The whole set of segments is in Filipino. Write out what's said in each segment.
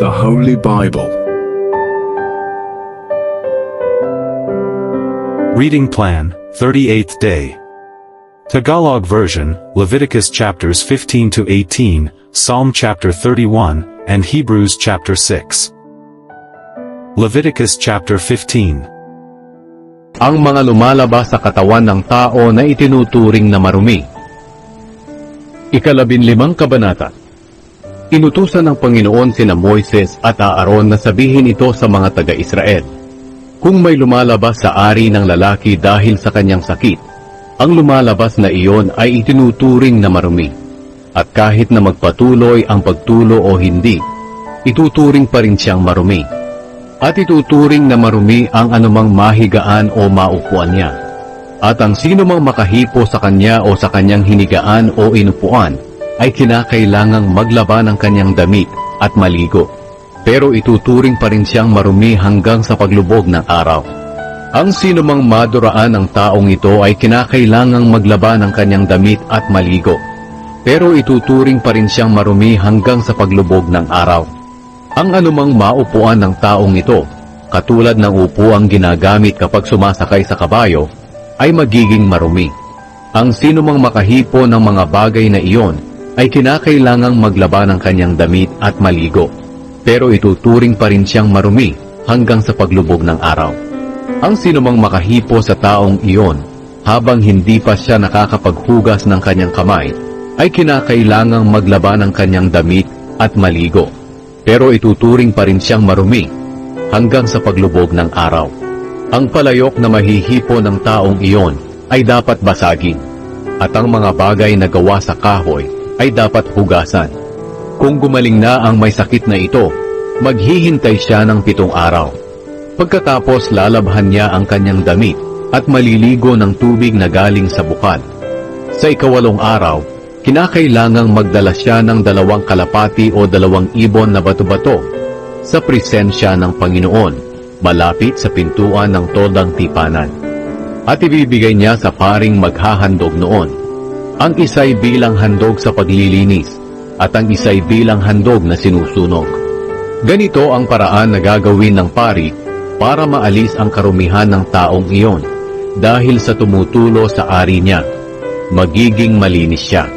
the Holy Bible. Reading Plan, 38th Day. Tagalog Version, Leviticus chapters 15 to 18, Psalm chapter 31, and Hebrews chapter 6. Leviticus chapter 15. ang mga lumalabas sa katawan ng tao na itinuturing na marumi. Ikalabinlimang kabanata Inutusan ng Panginoon sina Moises at Aaron na sabihin ito sa mga taga-Israel. Kung may lumalabas sa ari ng lalaki dahil sa kanyang sakit, ang lumalabas na iyon ay itinuturing na marumi. At kahit na magpatuloy ang pagtulo o hindi, ituturing pa rin siyang marumi at ituturing na marumi ang anumang mahigaan o maupuan niya. At ang sino mang makahipo sa kanya o sa kanyang hinigaan o inupuan ay kinakailangang maglaba ng kanyang damit at maligo. Pero ituturing pa rin siyang marumi hanggang sa paglubog ng araw. Ang sino mang maduraan ng taong ito ay kinakailangang maglaba ng kanyang damit at maligo. Pero ituturing pa rin siyang marumi hanggang sa paglubog ng araw. Ang anumang maupuan ng taong ito, katulad ng upuang ginagamit kapag sumasakay sa kabayo, ay magiging marumi. Ang sino mang makahipo ng mga bagay na iyon ay kinakailangang maglaba ng kanyang damit at maligo. Pero ituturing pa rin siyang marumi hanggang sa paglubog ng araw. Ang sino mang makahipo sa taong iyon habang hindi pa siya nakakapaghugas ng kanyang kamay ay kinakailangang maglaba ng kanyang damit at maligo pero ituturing pa rin siyang marumi hanggang sa paglubog ng araw. Ang palayok na mahihipo ng taong iyon ay dapat basagin at ang mga bagay na gawa sa kahoy ay dapat hugasan. Kung gumaling na ang may sakit na ito, maghihintay siya ng pitong araw. Pagkatapos lalabhan niya ang kanyang damit at maliligo ng tubig na galing sa bukal. Sa ikawalong araw, kinakailangang magdala siya ng dalawang kalapati o dalawang ibon na bato-bato sa presensya ng Panginoon, malapit sa pintuan ng todang tipanan. At ibibigay niya sa paring maghahandog noon. Ang isa'y bilang handog sa paglilinis, at ang isa'y bilang handog na sinusunog. Ganito ang paraan na gagawin ng pari para maalis ang karumihan ng taong iyon dahil sa tumutulo sa ari niya. Magiging malinis siya.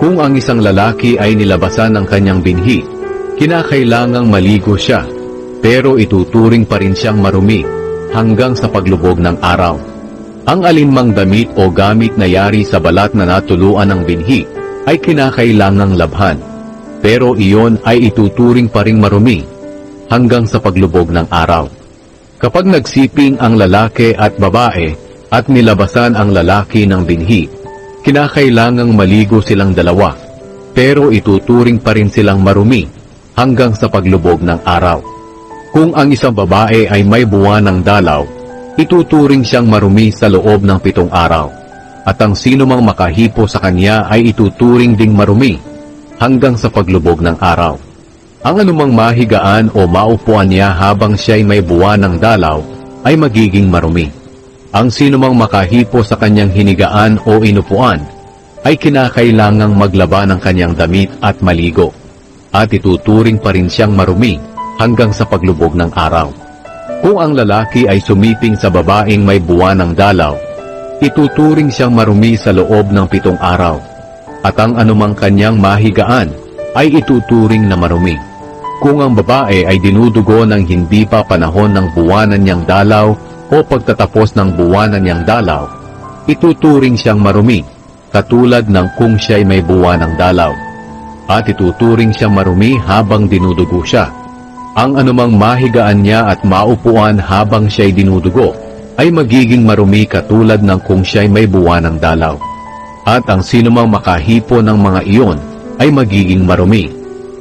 Kung ang isang lalaki ay nilabasan ng kanyang binhi, kinakailangang maligo siya, pero ituturing pa rin siyang marumi hanggang sa paglubog ng araw. Ang alinmang damit o gamit na yari sa balat na natuluan ng binhi ay kinakailangang labhan, pero iyon ay ituturing pa ring marumi hanggang sa paglubog ng araw. Kapag nagsiping ang lalaki at babae at nilabasan ang lalaki ng binhi, kinakailangang maligo silang dalawa, pero ituturing pa rin silang marumi hanggang sa paglubog ng araw. Kung ang isang babae ay may buwan ng dalaw, ituturing siyang marumi sa loob ng pitong araw, at ang sino mang makahipo sa kanya ay ituturing ding marumi hanggang sa paglubog ng araw. Ang anumang mahigaan o maupuan niya habang siya'y may buwan ng dalaw ay magiging marumi. Ang sino mang makahipo sa kanyang hinigaan o inupuan ay kinakailangang maglaba ng kanyang damit at maligo, at ituturing pa rin siyang marumi hanggang sa paglubog ng araw. Kung ang lalaki ay sumiping sa babaeng may buwan ng dalaw, ituturing siyang marumi sa loob ng pitong araw, at ang anumang kanyang mahigaan ay ituturing na marumi. Kung ang babae ay dinudugo ng hindi pa panahon ng buwanan niyang dalaw o pagtatapos ng buwanan niyang dalaw, ituturing siyang marumi, katulad ng kung siya'y may buwan ng dalaw. At ituturing siyang marumi habang dinudugo siya. Ang anumang mahigaan niya at maupuan habang siya'y dinudugo ay magiging marumi katulad ng kung siya'y may buwan ng dalaw. At ang sinumang makahipo ng mga iyon ay magiging marumi.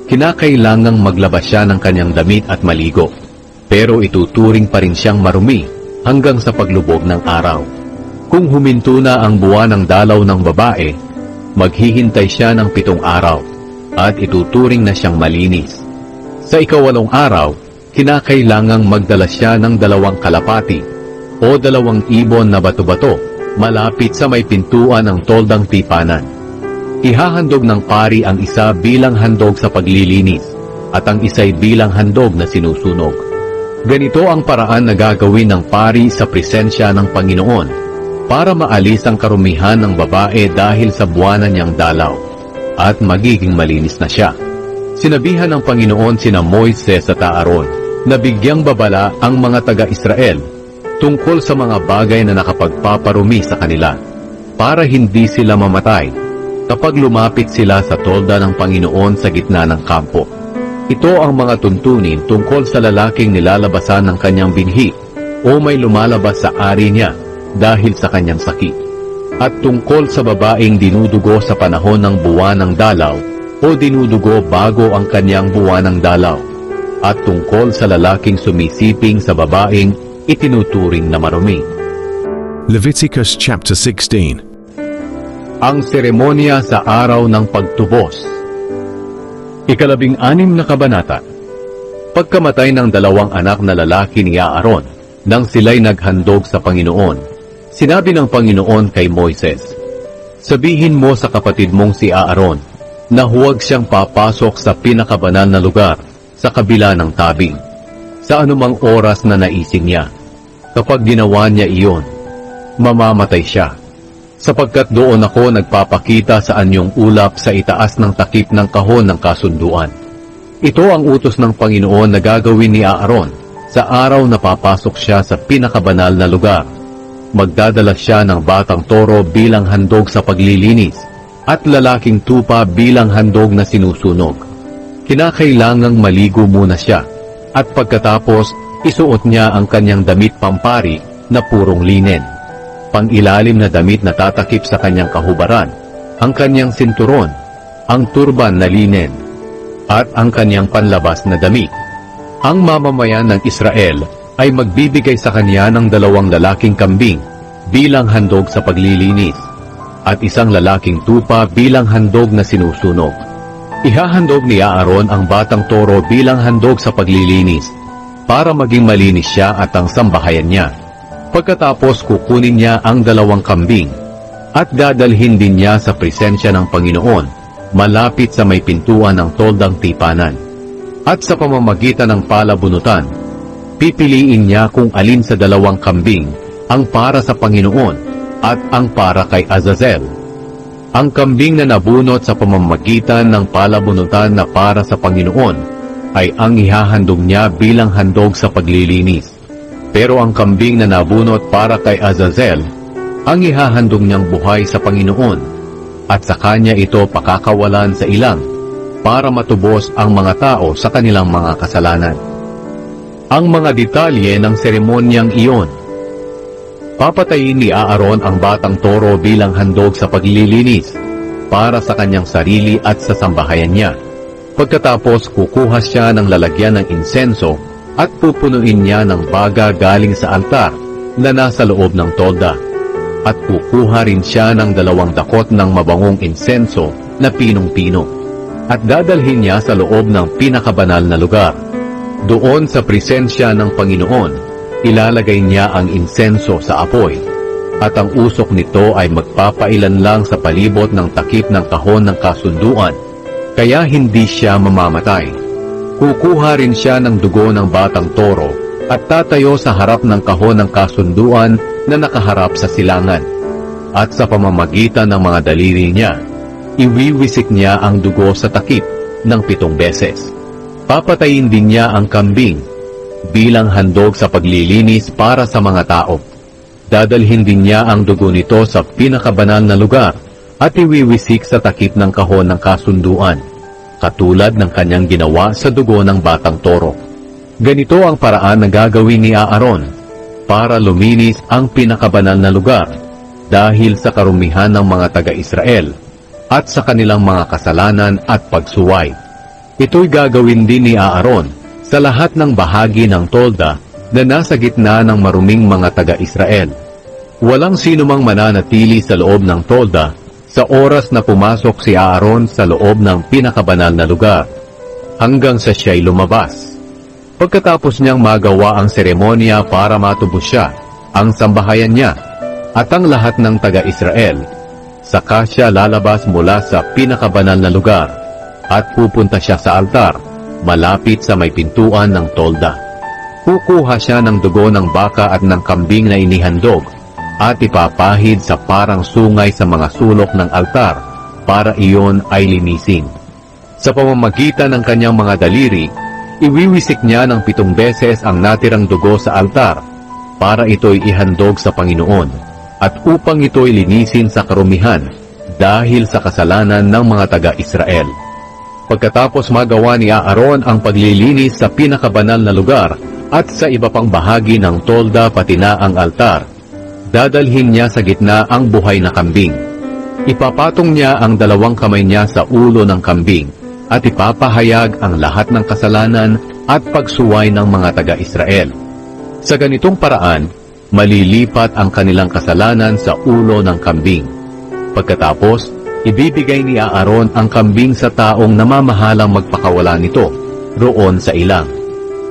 Kinakailangang maglabas siya ng kanyang damit at maligo. Pero ituturing pa rin siyang marumi hanggang sa paglubog ng araw. Kung huminto na ang buwan ng dalaw ng babae, maghihintay siya ng pitong araw at ituturing na siyang malinis. Sa ikawalong araw, kinakailangang magdala siya ng dalawang kalapati o dalawang ibon na bato-bato malapit sa may pintuan ng toldang tipanan. Ihahandog ng pari ang isa bilang handog sa paglilinis at ang isa'y bilang handog na sinusunog. Ganito ang paraan na gagawin ng pari sa presensya ng Panginoon para maalis ang karumihan ng babae dahil sa buwanan niyang dalaw at magiging malinis na siya. Sinabihan ng Panginoon sina Moises at Aaron na bigyang babala ang mga taga-Israel tungkol sa mga bagay na nakapagpaparumi sa kanila para hindi sila mamatay kapag lumapit sila sa tolda ng Panginoon sa gitna ng kampo. Ito ang mga tuntunin tungkol sa lalaking nilalabasan ng kanyang binhi o may lumalabas sa ari niya dahil sa kanyang sakit. At tungkol sa babaeng dinudugo sa panahon ng buwan ng dalaw o dinudugo bago ang kanyang buwan ng dalaw. At tungkol sa lalaking sumisiping sa babaeng itinuturing na marumi. Leviticus chapter 16. Ang seremonya sa araw ng pagtubos. Ikalabing anim na kabanata. Pagkamatay ng dalawang anak na lalaki ni Aaron, nang sila'y naghandog sa Panginoon, sinabi ng Panginoon kay Moises, Sabihin mo sa kapatid mong si Aaron, na huwag siyang papasok sa pinakabanal na lugar, sa kabila ng tabing, sa anumang oras na naising niya. Kapag ginawa niya iyon, mamamatay siya sapagkat doon ako nagpapakita sa anyong ulap sa itaas ng takip ng kahon ng kasunduan. Ito ang utos ng Panginoon na gagawin ni Aaron sa araw na papasok siya sa pinakabanal na lugar. Magdadala siya ng batang toro bilang handog sa paglilinis at lalaking tupa bilang handog na sinusunog. Kinakailangang maligo muna siya at pagkatapos isuot niya ang kanyang damit pampari na purong linen pangilalim na damit na tatakip sa kanyang kahubaran, ang kanyang sinturon, ang turban na linen, at ang kanyang panlabas na damit. Ang mamamayan ng Israel ay magbibigay sa kanya ng dalawang lalaking kambing bilang handog sa paglilinis at isang lalaking tupa bilang handog na sinusunog. Ihahandog ni Aaron ang batang toro bilang handog sa paglilinis para maging malinis siya at ang sambahayan niya. Pagkatapos kukunin niya ang dalawang kambing at dadalhin din niya sa presensya ng Panginoon malapit sa may pintuan ng toldang tipanan. At sa pamamagitan ng palabunutan, pipiliin niya kung alin sa dalawang kambing ang para sa Panginoon at ang para kay Azazel. Ang kambing na nabunot sa pamamagitan ng palabunutan na para sa Panginoon ay ang ihahandog niya bilang handog sa paglilinis. Pero ang kambing na nabunot para kay Azazel, ang ihahandog niyang buhay sa Panginoon, at sa kanya ito pakakawalan sa ilang, para matubos ang mga tao sa kanilang mga kasalanan. Ang mga detalye ng seremonyang iyon. Papatayin ni Aaron ang batang toro bilang handog sa paglilinis, para sa kanyang sarili at sa sambahayan niya. Pagkatapos kukuha siya ng lalagyan ng insenso at pupunuin niya ng baga galing sa altar na nasa loob ng tolda. At kukuha rin siya ng dalawang dakot ng mabangong insenso na pinong-pino. At dadalhin niya sa loob ng pinakabanal na lugar. Doon sa presensya ng Panginoon, ilalagay niya ang insenso sa apoy. At ang usok nito ay magpapailan lang sa palibot ng takip ng kahon ng kasunduan, kaya hindi siya mamamatay. Kukuha rin siya ng dugo ng batang toro at tatayo sa harap ng kahon ng kasunduan na nakaharap sa silangan. At sa pamamagitan ng mga daliri niya, iwiwisik niya ang dugo sa takip ng pitong beses. Papatayin din niya ang kambing bilang handog sa paglilinis para sa mga tao. Dadalhin din niya ang dugo nito sa pinakabanal na lugar at iwiwisik sa takip ng kahon ng kasunduan katulad ng kanyang ginawa sa dugo ng batang toro. Ganito ang paraan na gagawin ni Aaron para luminis ang pinakabanal na lugar dahil sa karumihan ng mga taga-Israel at sa kanilang mga kasalanan at pagsuway. Ito'y gagawin din ni Aaron sa lahat ng bahagi ng tolda na nasa gitna ng maruming mga taga-Israel. Walang sino mang mananatili sa loob ng tolda sa oras na pumasok si Aaron sa loob ng pinakabanal na lugar, hanggang sa siya'y lumabas. Pagkatapos niyang magawa ang seremonya para matubos siya, ang sambahayan niya, at ang lahat ng taga-Israel, saka siya lalabas mula sa pinakabanal na lugar, at pupunta siya sa altar, malapit sa may pintuan ng tolda. Kukuha siya ng dugo ng baka at ng kambing na inihandog at ipapahid sa parang sungay sa mga sulok ng altar para iyon ay linisin. Sa pamamagitan ng kanyang mga daliri, iwiwisik niya ng pitong beses ang natirang dugo sa altar para ito'y ihandog sa Panginoon at upang ito'y linisin sa karumihan dahil sa kasalanan ng mga taga-Israel. Pagkatapos magawa ni Aaron ang paglilinis sa pinakabanal na lugar at sa iba pang bahagi ng tolda pati na ang altar, dadalhin niya sa gitna ang buhay na kambing. Ipapatong niya ang dalawang kamay niya sa ulo ng kambing at ipapahayag ang lahat ng kasalanan at pagsuway ng mga taga-Israel. Sa ganitong paraan, malilipat ang kanilang kasalanan sa ulo ng kambing. Pagkatapos, ibibigay ni Aaron ang kambing sa taong namamahalang magpakawala nito, roon sa ilang.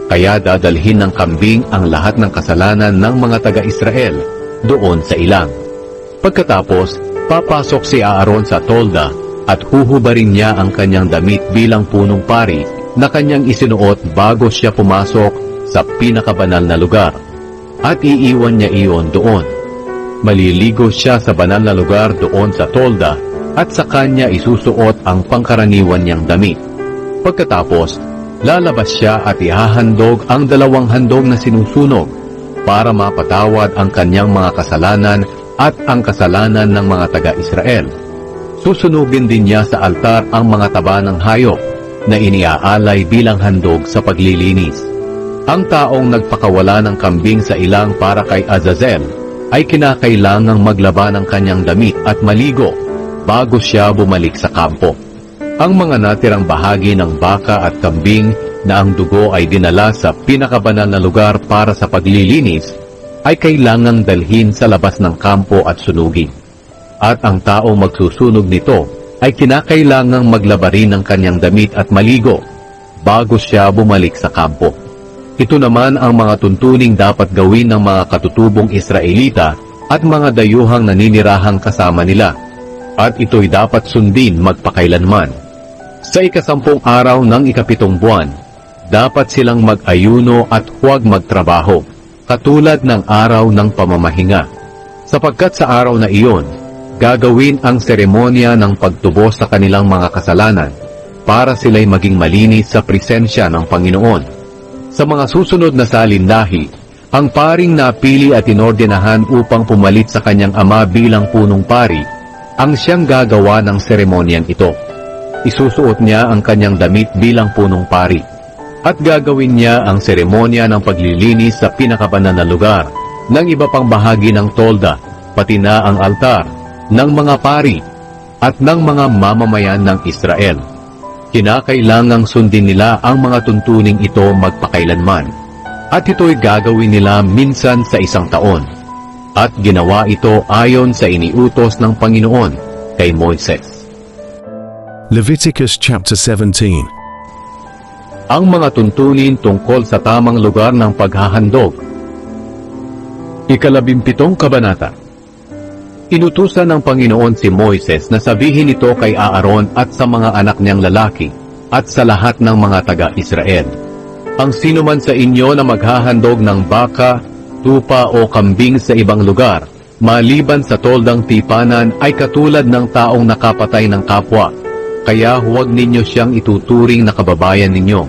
Kaya dadalhin ng kambing ang lahat ng kasalanan ng mga taga-Israel doon sa ilang. Pagkatapos, papasok si Aaron sa tolda at huhubarin niya ang kanyang damit bilang punong pari na kanyang isinuot bago siya pumasok sa pinakabanal na lugar. At iiwan niya iyon doon. Maliligo siya sa banal na lugar doon sa tolda at sa kanya isusuot ang pangkaraniwan niyang damit. Pagkatapos, lalabas siya at ihahandog ang dalawang handog na sinusunog para mapatawad ang kanyang mga kasalanan at ang kasalanan ng mga taga-Israel. Susunugin din niya sa altar ang mga taba ng hayop na iniaalay bilang handog sa paglilinis. Ang taong nagpakawala ng kambing sa ilang para kay Azazel ay kinakailangang maglaba ng kanyang damit at maligo bago siya bumalik sa kampo. Ang mga natirang bahagi ng baka at kambing na ang dugo ay dinala sa pinakabanal na lugar para sa paglilinis ay kailangang dalhin sa labas ng kampo at sunugin. At ang taong magsusunog nito ay kinakailangang maglaba ng kanyang damit at maligo bago siya bumalik sa kampo. Ito naman ang mga tuntuning dapat gawin ng mga katutubong Israelita at mga dayuhang naninirahang kasama nila. At ito'y dapat sundin magpakailanman. Sa ikasampung araw ng ikapitong buwan, dapat silang mag-ayuno at huwag magtrabaho, katulad ng araw ng pamamahinga. Sapagkat sa araw na iyon, gagawin ang seremonya ng pagtubos sa kanilang mga kasalanan para sila'y maging malinis sa presensya ng Panginoon. Sa mga susunod na salindahi, ang paring napili at inordinahan upang pumalit sa kanyang ama bilang punong pari, ang siyang gagawa ng seremonyang ito. Isusuot niya ang kanyang damit bilang punong pari, at gagawin niya ang seremonya ng paglilinis sa pinakabanal na lugar, ng iba pang bahagi ng tolda, pati na ang altar, ng mga pari, at ng mga mamamayan ng Israel. Kinakailangang sundin nila ang mga tuntuning ito magpakailanman, at ito'y gagawin nila minsan sa isang taon. At ginawa ito ayon sa iniutos ng Panginoon kay Moises. Leviticus chapter 17. Ang mga tuntunin tungkol sa tamang lugar ng paghahandog. Ikalabimpitong kabanata. Inutusan ng Panginoon si Moises na sabihin ito kay Aaron at sa mga anak niyang lalaki at sa lahat ng mga taga-Israel. Ang sino man sa inyo na maghahandog ng baka, tupa o kambing sa ibang lugar, maliban sa toldang tipanan ay katulad ng taong nakapatay ng kapwa, kaya huwag ninyo siyang ituturing na kababayan ninyo.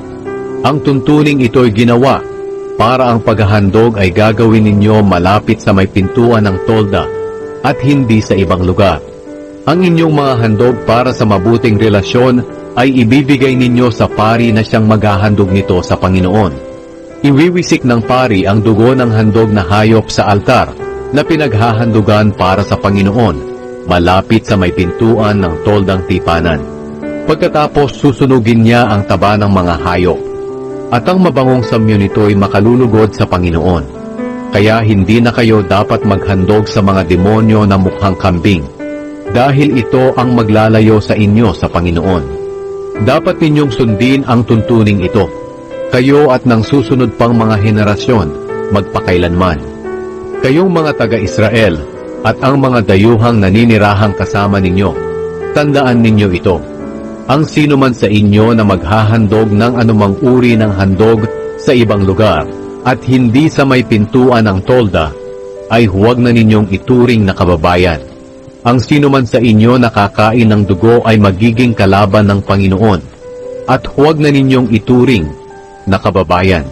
Ang tuntuning ito'y ginawa para ang paghahandog ay gagawin ninyo malapit sa may pintuan ng tolda at hindi sa ibang lugar. Ang inyong mga handog para sa mabuting relasyon ay ibibigay ninyo sa pari na siyang maghahandog nito sa Panginoon. Iwiwisik ng pari ang dugo ng handog na hayop sa altar na pinaghahandugan para sa Panginoon, malapit sa may pintuan ng toldang tipanan. Pagkatapos susunugin niya ang taba ng mga hayop, at ang mabangong samyo nito'y makalulugod sa Panginoon. Kaya hindi na kayo dapat maghandog sa mga demonyo na mukhang kambing, dahil ito ang maglalayo sa inyo sa Panginoon. Dapat ninyong sundin ang tuntuning ito, kayo at ng susunod pang mga henerasyon, magpakailanman. Kayong mga taga-Israel at ang mga dayuhang naninirahang kasama ninyo, tandaan ninyo ito. Ang sino man sa inyo na maghahandog ng anumang uri ng handog sa ibang lugar at hindi sa may pintuan ng tolda, ay huwag na ninyong ituring na kababayan. Ang sino man sa inyo na kakain ng dugo ay magiging kalaban ng Panginoon, at huwag na ninyong ituring na kababayan,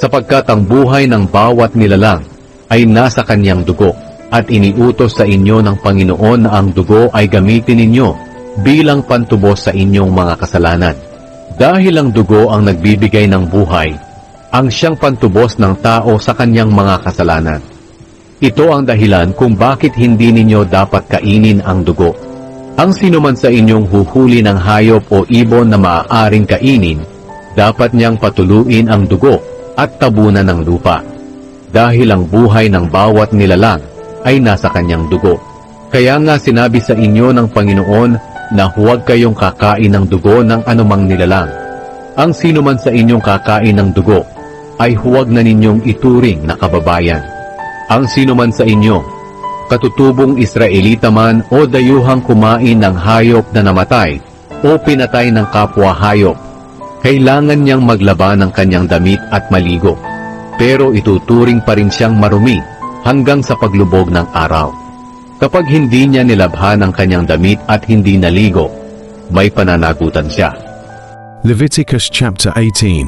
sapagkat ang buhay ng bawat nilalang ay nasa kanyang dugo, at iniutos sa inyo ng Panginoon na ang dugo ay gamitin ninyo bilang pantubos sa inyong mga kasalanan. Dahil ang dugo ang nagbibigay ng buhay, ang siyang pantubos ng tao sa kanyang mga kasalanan. Ito ang dahilan kung bakit hindi ninyo dapat kainin ang dugo. Ang sino man sa inyong huhuli ng hayop o ibon na maaaring kainin, dapat niyang patuluin ang dugo at tabunan ng lupa. Dahil ang buhay ng bawat nilalang ay nasa kanyang dugo. Kaya nga sinabi sa inyo ng Panginoon na huwag kayong kakain ng dugo ng anumang nilalang. Ang sino man sa inyong kakain ng dugo, ay huwag na ninyong ituring na kababayan. Ang sino man sa inyo, katutubong Israelita man o dayuhang kumain ng hayop na namatay o pinatay ng kapwa hayop, kailangan niyang maglaba ng kanyang damit at maligo. Pero ituturing pa rin siyang marumi hanggang sa paglubog ng araw. Kapag hindi niya nilabhan ang kanyang damit at hindi naligo, may pananagutan siya. Leviticus chapter 18.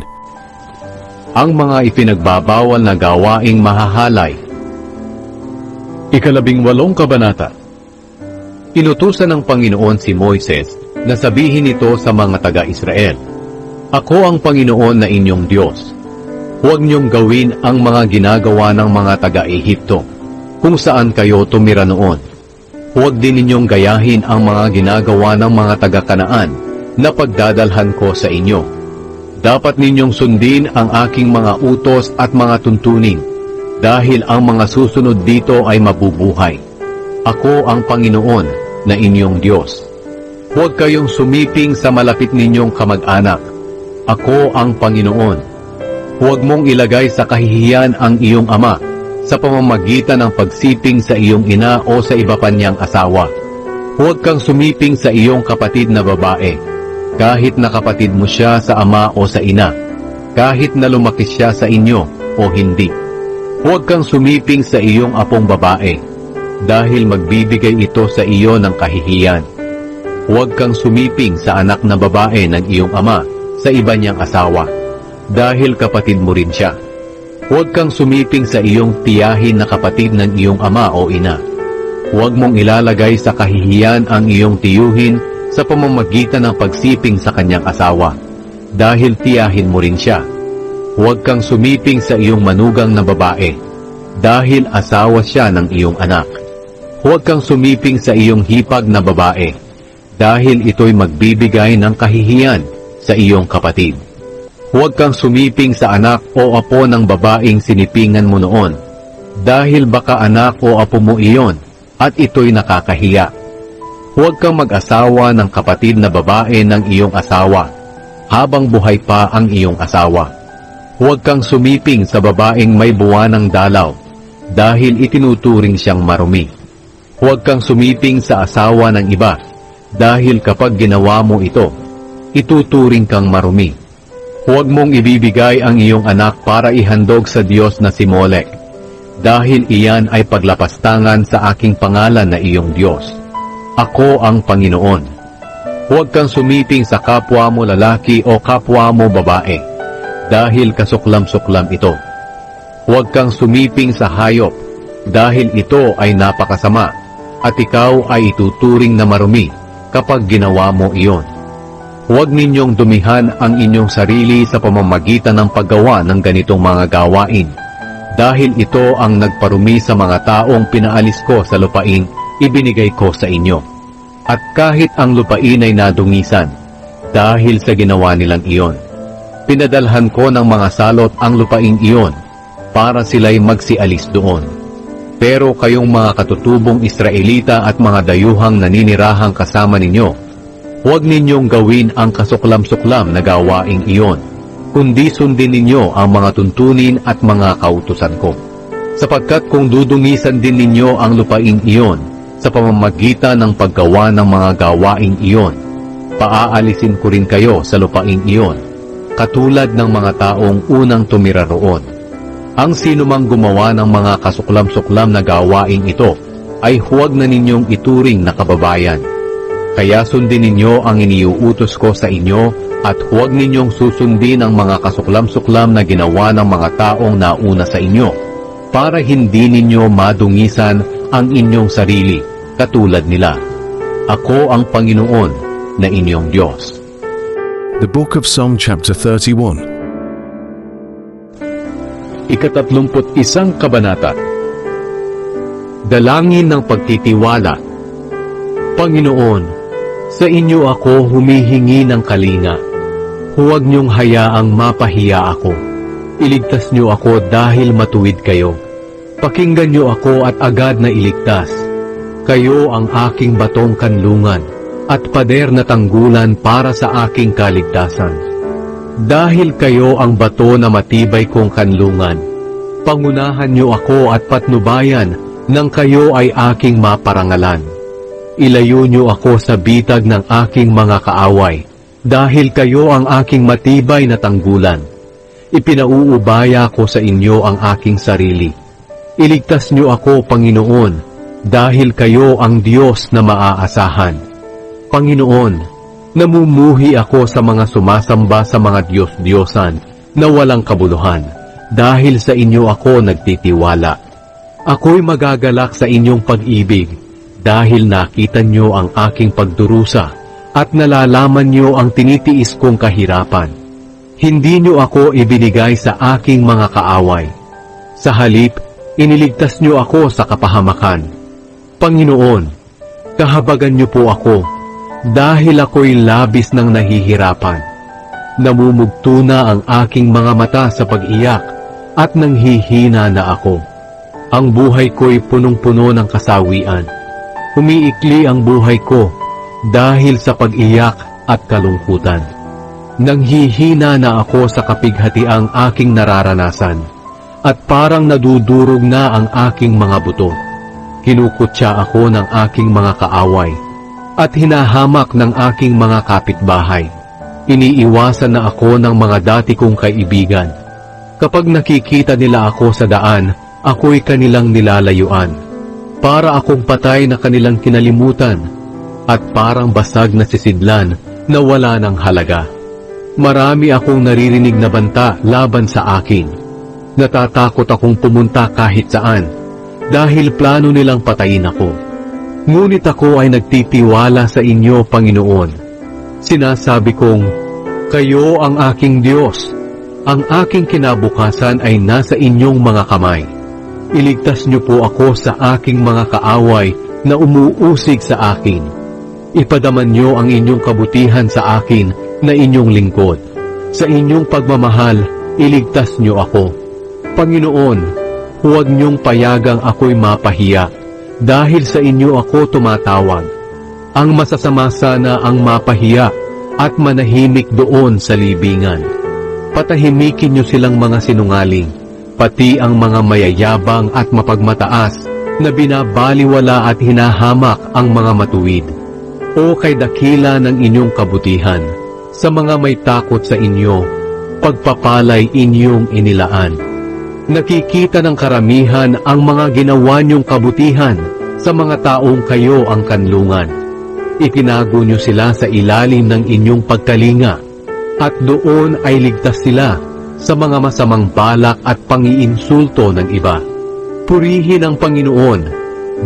ang mga ipinagbabawal na gawaing mahahalay. Ikalabing walong kabanata Inutusan ng Panginoon si Moises na sabihin ito sa mga taga-Israel, Ako ang Panginoon na inyong Diyos. Huwag niyong gawin ang mga ginagawa ng mga taga-Ehipto, kung saan kayo tumira noon. Huwag din ninyong gayahin ang mga ginagawa ng mga taga-Kanaan na pagdadalhan ko sa inyo. Dapat ninyong sundin ang aking mga utos at mga tuntunin, dahil ang mga susunod dito ay mabubuhay. Ako ang Panginoon na inyong Diyos. Huwag kayong sumiping sa malapit ninyong kamag-anak. Ako ang Panginoon. Huwag mong ilagay sa kahihiyan ang iyong ama sa pamamagitan ng pagsiping sa iyong ina o sa iba pa niyang asawa. Huwag kang sumiping sa iyong kapatid na babae, kahit na kapatid mo siya sa ama o sa ina, kahit na lumaki siya sa inyo o hindi. Huwag kang sumiping sa iyong apong babae, dahil magbibigay ito sa iyo ng kahihiyan. Huwag kang sumiping sa anak na babae ng iyong ama sa iba niyang asawa, dahil kapatid mo rin siya. Huwag kang sumiping sa iyong tiyahin na kapatid ng iyong ama o ina. Huwag mong ilalagay sa kahihiyan ang iyong tiyuhin sa pamamagitan ng pagsiping sa kanyang asawa, dahil tiyahin mo rin siya. Huwag kang sumiping sa iyong manugang na babae, dahil asawa siya ng iyong anak. Huwag kang sumiping sa iyong hipag na babae, dahil ito'y magbibigay ng kahihiyan sa iyong kapatid. Huwag kang sumiping sa anak o apo ng babaeng sinipingan mo noon, dahil baka anak o apo mo iyon, at ito'y nakakahiya. Huwag kang mag-asawa ng kapatid na babae ng iyong asawa, habang buhay pa ang iyong asawa. Huwag kang sumiping sa babaeng may buwanang dalaw, dahil itinuturing siyang marumi. Huwag kang sumiping sa asawa ng iba, dahil kapag ginawa mo ito, ituturing kang marumi. Huwag mong ibibigay ang iyong anak para ihandog sa Diyos na si Molek, dahil iyan ay paglapastangan sa aking pangalan na iyong Diyos. Ako ang Panginoon. Huwag kang sumiping sa kapwa mo lalaki o kapwa mo babae, dahil kasuklam-suklam ito. Huwag kang sumiping sa hayop, dahil ito ay napakasama, at ikaw ay ituturing na marumi kapag ginawa mo iyon. Huwag ninyong dumihan ang inyong sarili sa pamamagitan ng paggawa ng ganitong mga gawain, dahil ito ang nagparumi sa mga taong pinaalis ko sa lupain ibinigay ko sa inyo. At kahit ang lupain ay nadungisan, dahil sa ginawa nilang iyon, pinadalhan ko ng mga salot ang lupain iyon para sila'y magsialis doon. Pero kayong mga katutubong Israelita at mga dayuhang naninirahang kasama ninyo, huwag ninyong gawin ang kasuklam-suklam na gawaing iyon, kundi sundin ninyo ang mga tuntunin at mga kautusan ko. Sapagkat kung dudungisan din ninyo ang lupain iyon sa pamamagitan ng paggawa ng mga gawaing iyon, Paaalisin ko rin kayo sa lupaing iyon, katulad ng mga taong unang tumira roon. Ang sinumang gumawa ng mga kasuklam-suklam na gawaing ito ay huwag na ninyong ituring na kababayan. Kaya sundin ninyo ang iniuutos ko sa inyo at huwag ninyong susundin ang mga kasuklam-suklam na ginawa ng mga taong nauna sa inyo para hindi ninyo madungisan ang inyong sarili katulad nila. Ako ang Panginoon na inyong Diyos. The Book of Psalm chapter 31. Ikatatlumput isang kabanata. Dalangin ng pagtitiwala. Panginoon, sa inyo ako humihingi ng kalinga. Huwag niyong hayaang mapahiya ako. Iligtas niyo ako dahil matuwid kayo. Pakinggan niyo ako at agad na iligtas. Kayo ang aking batong kanlungan at pader na tanggulan para sa aking kaligtasan. Dahil kayo ang bato na matibay kong kanlungan, pangunahan niyo ako at patnubayan nang kayo ay aking maparangalan. Ilayo niyo ako sa bitag ng aking mga kaaway, dahil kayo ang aking matibay na tanggulan. Ipinauubaya ko sa inyo ang aking sarili. Iligtas niyo ako, Panginoon, dahil kayo ang Diyos na maaasahan. Panginoon, namumuhi ako sa mga sumasamba sa mga Diyos-Diyosan na walang kabuluhan, dahil sa inyo ako nagtitiwala. Ako'y magagalak sa inyong pag-ibig, dahil nakita niyo ang aking pagdurusa, at nalalaman niyo ang tinitiis kong kahirapan. Hindi niyo ako ibinigay sa aking mga kaaway. Sa halip, iniligtas niyo ako sa kapahamakan. Panginoon, kahabagan niyo po ako, dahil ako'y labis ng nahihirapan. Namumugto na ang aking mga mata sa pag-iyak at nanghihina na ako. Ang buhay ko'y punong-puno ng kasawian. Umiikli ang buhay ko dahil sa pag-iyak at kalungkutan. Nanghihina na ako sa kapighatiang aking nararanasan at parang nadudurog na ang aking mga buto. Kinukutya ako ng aking mga kaaway at hinahamak ng aking mga kapitbahay. Iniiwasan na ako ng mga dati kong kaibigan. Kapag nakikita nila ako sa daan, ako'y kanilang nilalayuan. Para akong patay na kanilang kinalimutan at parang basag na sisidlan na wala ng halaga. Marami akong naririnig na banta laban sa akin. Natatakot akong pumunta kahit saan dahil plano nilang patayin ako. Ngunit ako ay nagtitiwala sa inyo, Panginoon. Sinasabi kong, Kayo ang aking Diyos. Ang aking kinabukasan ay nasa inyong mga kamay. Iligtas niyo po ako sa aking mga kaaway na umuusig sa akin. Ipadaman niyo ang inyong kabutihan sa akin na inyong lingkod. Sa inyong pagmamahal, iligtas niyo ako. Panginoon, huwag niyong payagang ako'y mapahiya dahil sa inyo ako tumatawag. Ang masasama sana ang mapahiya at manahimik doon sa libingan. Patahimikin niyo silang mga sinungaling, pati ang mga mayayabang at mapagmataas na binabaliwala at hinahamak ang mga matuwid. O kay dakila ng inyong kabutihan, sa mga may takot sa inyo, pagpapalay inyong inilaan. Nakikita ng karamihan ang mga ginawa niyong kabutihan sa mga taong kayo ang kanlungan. Itinago niyo sila sa ilalim ng inyong pagkalinga at doon ay ligtas sila sa mga masamang balak at pangiinsulto ng iba. Purihin ang Panginoon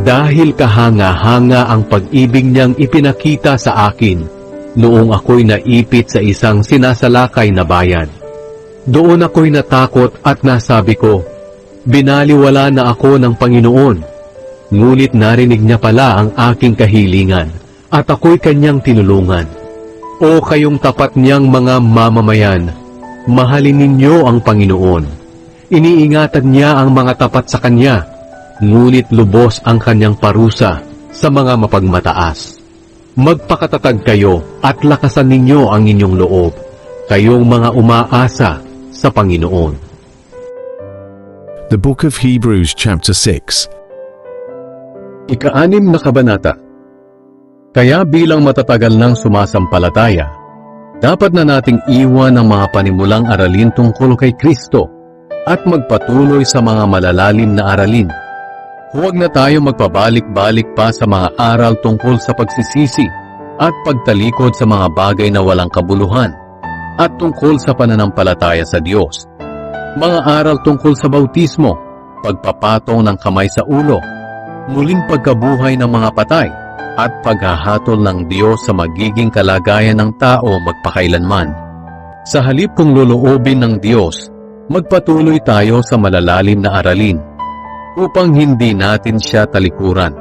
dahil kahanga-hanga ang pag-ibig niyang ipinakita sa akin noong ako'y naipit sa isang sinasalakay na bayan. Doon ako'y natakot at nasabi ko, binaliwala na ako ng Panginoon. Ngunit narinig niya pala ang aking kahilingan at ako'y kanyang tinulungan. O kayong tapat niyang mga mamamayan, mahalin ninyo ang Panginoon. Iniingatan niya ang mga tapat sa kanya, ngunit lubos ang kanyang parusa sa mga mapagmataas. Magpakatatag kayo at lakasan ninyo ang inyong loob, kayong mga umaasa sa Panginoon. The Book of Hebrews chapter 6. Ika-anim na kabanata. Kaya bilang matatagal ng sumasampalataya, dapat na nating iwan ang mga panimulang aralin tungkol kay Kristo at magpatuloy sa mga malalalim na aralin. Huwag na tayo magpabalik-balik pa sa mga aral tungkol sa pagsisisi at pagtalikod sa mga bagay na walang kabuluhan at tungkol sa pananampalataya sa Diyos. Mga aral tungkol sa bautismo, pagpapatong ng kamay sa ulo, muling pagkabuhay ng mga patay, at paghahatol ng Diyos sa magiging kalagayan ng tao magpakailanman. Sa halip kong loloobin ng Diyos, magpatuloy tayo sa malalalim na aralin upang hindi natin siya talikuran.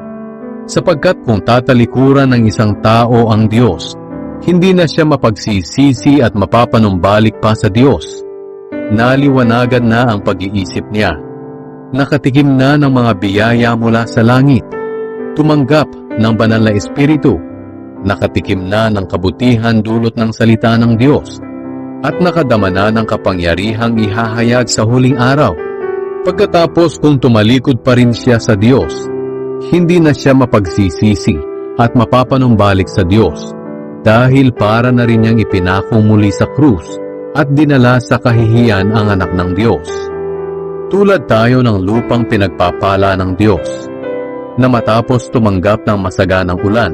Sapagkat kung tatalikuran ng isang tao ang Diyos, hindi na siya mapagsisisi at mapapanumbalik pa sa Diyos. Naliwanagan na ang pag-iisip niya. Nakatikim na ng mga biyaya mula sa langit. Tumanggap ng banal na espiritu. Nakatikim na ng kabutihan dulot ng salita ng Diyos. At nakadama na ng kapangyarihang ihahayag sa huling araw. Pagkatapos kung tumalikod pa rin siya sa Diyos, hindi na siya mapagsisisi at mapapanumbalik sa Diyos dahil para na rin niyang ipinako muli sa krus at dinala sa kahihiyan ang anak ng Diyos. Tulad tayo ng lupang pinagpapala ng Diyos, na matapos tumanggap ng masaganang ulan,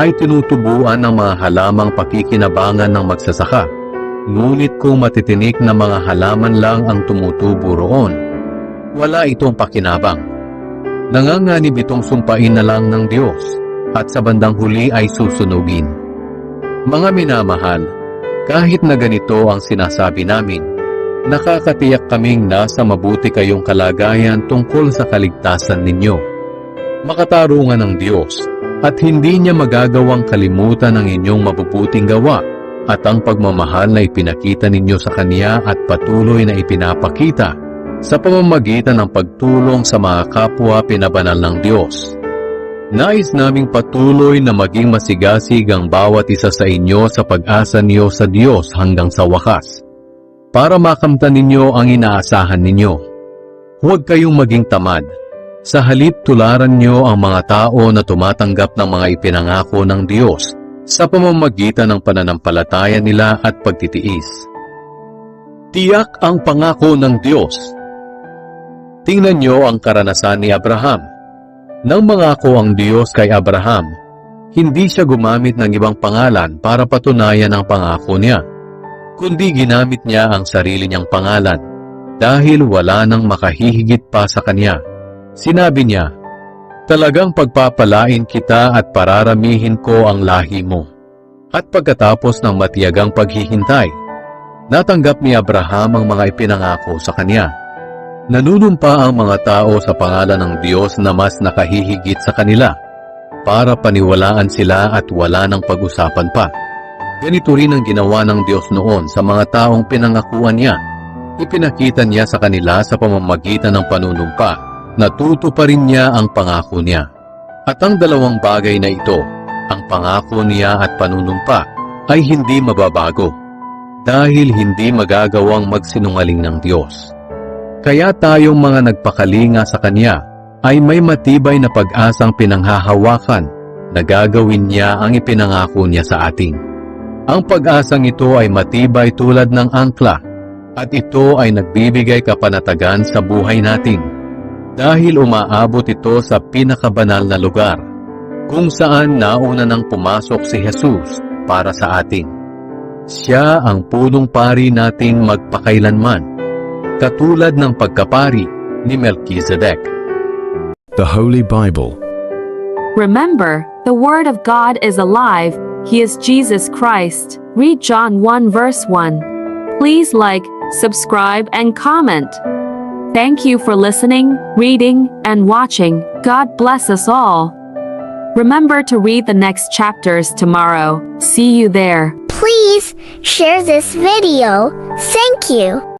ay tinutubuan ng mga halamang pakikinabangan ng magsasaka. Ngunit kung matitinik na mga halaman lang ang tumutubo roon, wala itong pakinabang. Nanganganib itong sumpain na lang ng Diyos at sa bandang huli ay susunugin. Mga minamahal, kahit na ganito ang sinasabi namin, nakakatiyak kaming nasa mabuti kayong kalagayan tungkol sa kaligtasan ninyo. Makatarungan ng Diyos at hindi niya magagawang kalimutan ang inyong mabubuting gawa at ang pagmamahal na ipinakita ninyo sa Kanya at patuloy na ipinapakita sa pamamagitan ng pagtulong sa mga kapwa pinabanal ng Diyos. Nais naming patuloy na maging masigasig ang bawat isa sa inyo sa pag-asa niyo sa Diyos hanggang sa wakas, para makamtan ninyo ang inaasahan ninyo. Huwag kayong maging tamad. Sa halip tularan niyo ang mga tao na tumatanggap ng mga ipinangako ng Diyos sa pamamagitan ng pananampalataya nila at pagtitiis. Tiyak ang pangako ng Diyos. Tingnan niyo ang karanasan ni Abraham. Nang mangako ang Diyos kay Abraham, hindi siya gumamit ng ibang pangalan para patunayan ang pangako niya, kundi ginamit niya ang sarili niyang pangalan dahil wala nang makahihigit pa sa kanya. Sinabi niya, Talagang pagpapalain kita at pararamihin ko ang lahi mo. At pagkatapos ng matiyagang paghihintay, natanggap ni Abraham ang mga ipinangako sa kanya. Nanunumpa ang mga tao sa pangalan ng Diyos na mas nakahihigit sa kanila para paniwalaan sila at wala ng pag-usapan pa. Ganito rin ang ginawa ng Diyos noon sa mga taong pinangakuan niya. Ipinakita niya sa kanila sa pamamagitan ng panunumpa na tutuparin niya ang pangako niya. At ang dalawang bagay na ito, ang pangako niya at panunumpa, ay hindi mababago dahil hindi magagawang magsinungaling ng Diyos. Kaya tayong mga nagpakalinga sa Kanya ay may matibay na pag-asang pinanghahawakan na gagawin niya ang ipinangako niya sa atin. Ang pag-asang ito ay matibay tulad ng angkla at ito ay nagbibigay kapanatagan sa buhay natin dahil umaabot ito sa pinakabanal na lugar kung saan nauna nang pumasok si Jesus para sa atin. Siya ang punong pari nating magpakailanman katulad ng pagkapari ni Melchizedek. The Holy Bible. Remember, the Word of God is alive, He is Jesus Christ. Read John 1 verse 1. Please like, subscribe, and comment. Thank you for listening, reading, and watching. God bless us all. Remember to read the next chapters tomorrow. See you there. Please share this video. Thank you.